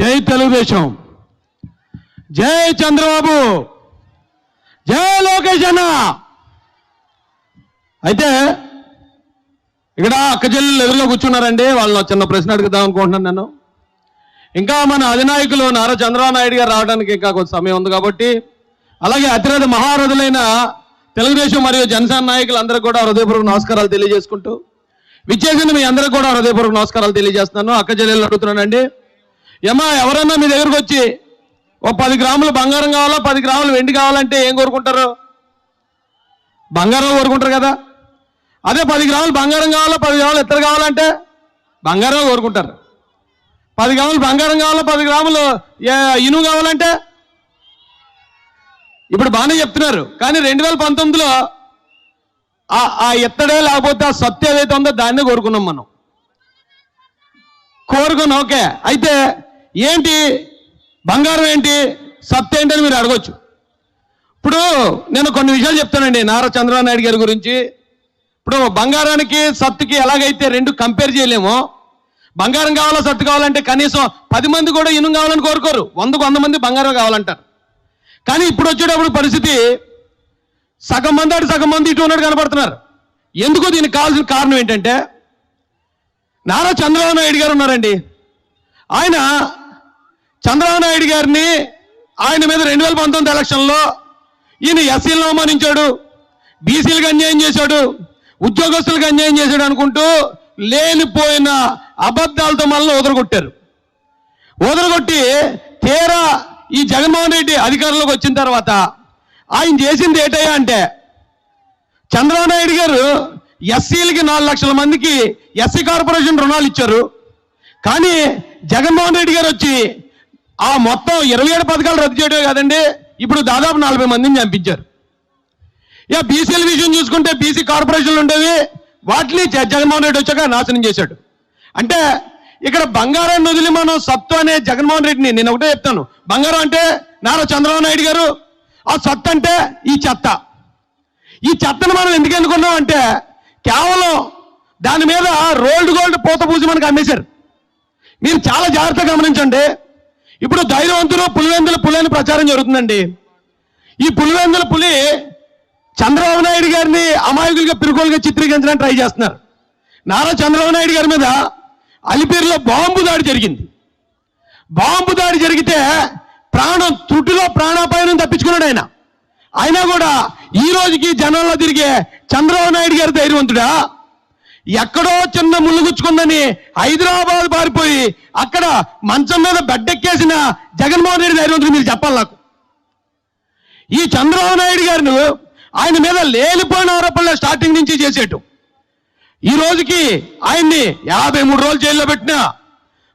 జై తెలుగుదేశం. జై చంద్రబాబు. జై లోకేష్ అన్న. అయితే ఇక్కడ అక్క చెల్లెలు ఎదురులో కూర్చున్నారండి. వాళ్ళని చిన్న ప్రశ్న అడుగుదాం అనుకుంటున్నాను నేను. ఇంకా మన అధినాయకులు నారా చంద్రబాబు నాయుడు గారు రావడానికి ఇంకా కొంత సమయం ఉంది కాబట్టి అలాగే అతిరథ మహారథులైన తెలుగుదేశం మరియు జనసేన నాయకులు అందరికీ కూడా హృదయపూర్వక నమస్కారాలు తెలియజేసుకుంటూ విచ్చేసిన మీ అందరికి కూడా హృదయపూర్వక నమస్కారాలు తెలియజేస్తున్నాను. అక్క చెల్లెలు అడుగుతున్నానండి. ఏమా ఎవరన్నా మీ దగ్గరకు వచ్చి ఓ పది గ్రాములు బంగారం కావాలా పది గ్రాములు వెండి కావాలంటే ఏం కోరుకుంటారు? బంగారం కోరుకుంటారు కదా. అదే పది గ్రాములు బంగారం కావాలా పది గ్రాములు ఇత్తడి కావాలంటే బంగారం కోరుకుంటారు. పది గ్రాములు బంగారం కావాలా పది గ్రాములు ఇనుము కావాలంటే? ఇప్పుడు బాగానే చెప్తున్నారు కానీ రెండు వేల పంతొమ్మిదిలో ఆ ఆ ఎత్తడే లేకపోతే ఆ సత్య ఏదైతే ఉందో దాన్నే కోరుకున్నాం మనం. కోరుకున్నాం ఓకే. అయితే ఏంటి? బంగారం ఏంటి? సత్ ఏంటి అని మీరు అడగొచ్చు. ఇప్పుడు నేను కొన్ని విషయాలు చెప్తానండి నారా చంద్రబాబు నాయుడు గారి గురించి. ఇప్పుడు బంగారానికి సత్తుకి ఎలాగైతే రెండు కంపేర్ చేయలేమో బంగారం కావాలా సత్తు కావాలంటే కనీసం పది మంది కూడా ఇనుము కావాలని కోరుకోరు. వందకు వంద మంది బంగారం కావాలంటారు. కానీ ఇప్పుడు వచ్చేటప్పుడు పరిస్థితి సగం మంది అటు సగం మంది ఇటు ఉన్నట్టు కనపడుతున్నారు. ఎందుకు దీనికి కావాల్సిన కారణం ఏంటంటే నారా చంద్రబాబు నాయుడు గారు ఉన్నారండి. ఆయన చంద్రబాబు నాయుడు గారిని ఆయన మీద రెండు వేల పంతొమ్మిది ఎలక్షన్లో ఈయన ఎస్సీలను అవమానించాడు బీసీలకు అన్యాయం చేశాడు ఉద్యోగస్తులకు అన్యాయం చేశాడు అనుకుంటూ లేనిపోయిన అబద్ధాలతో మళ్ళీ వదలగొట్టారు వదలగొట్టి తీరా ఈ జగన్మోహన్ రెడ్డి అధికారంలోకి వచ్చిన తర్వాత ఆయన చేసింది ఏటయ్యా అంటే చంద్రబాబు నాయుడు గారు ఎస్సీలకి నాలుగు లక్షల మందికి ఎస్సీ కార్పొరేషన్ రుణాలు ఇచ్చారు. కానీ జగన్మోహన్ రెడ్డి గారు వచ్చి ఆ మొత్తం ఇరవై ఏడు పథకాలు రద్దు చేయడమే కాదండి. ఇప్పుడు దాదాపు నలభై మందిని చంపించారు. ఇక బీసీల విషయం చూసుకుంటే బీసీ కార్పొరేషన్లు ఉండేవి. వాటిని జ- జగన్మోహన్ రెడ్డి వచ్చాక నాశనం చేశాడు. అంటే ఇక్కడ బంగారాన్ని వదిలి మనం సత్తు అనే జగన్మోహన్ రెడ్డిని నేను ఒకటే చెప్తాను. బంగారం అంటే నారా చంద్రబాబు నాయుడు గారు ఆ సత్తు అంటే ఈ చెత్త. ఈ చెత్తను మనం ఎందుకు ఎన్నుకున్నాం అంటే కేవలం దాని మీద రోల్డ్ గోల్డ్ పూత పూసి మనకు అమ్మేశారు. మీరు చాలా జాగ్రత్తగా గమనించండి. ఇప్పుడు ధైర్యవంతులు పులివెందుల పులి అని ప్రచారం జరుగుతుందండి. ఈ పులివెందుల పులి చంద్రబాబు నాయుడు గారిని అమాయకులుగా పిరుకోలుగా చిత్రీకరించడానికి ట్రై చేస్తున్నారు. నారా చంద్రబాబు నాయుడు గారి మీద అలిపేరులో బాంబు దాడి జరిగింది. బాంబు దాడి జరిగితే ప్రాణం త్రుటిలో ప్రాణాపాయం తప్పించుకున్నాడు ఆయన. అయినా కూడా ఈ రోజుకి జనంలో తిరిగే చంద్రబాబు నాయుడు గారి ధైర్యవంతుడా? ఎక్కడో చిన్న ముళ్ళు గుచ్చుకుందని హైదరాబాద్ పారిపోయి అక్కడ మంచం మీద బెడ్డెక్కేసిన జగన్మోహన్ రెడ్డి ధైర్యవంతుడు మీరు చెప్పాలి నాకు. ఈ చంద్రబాబు నాయుడు గారిని ఆయన మీద లేనిపోయిన ఆరోపణలు స్టార్టింగ్ నుంచి చేసేటు ఈ రోజుకి ఆయన్ని యాభై మూడు రోజులు జైల్లో పెట్టినా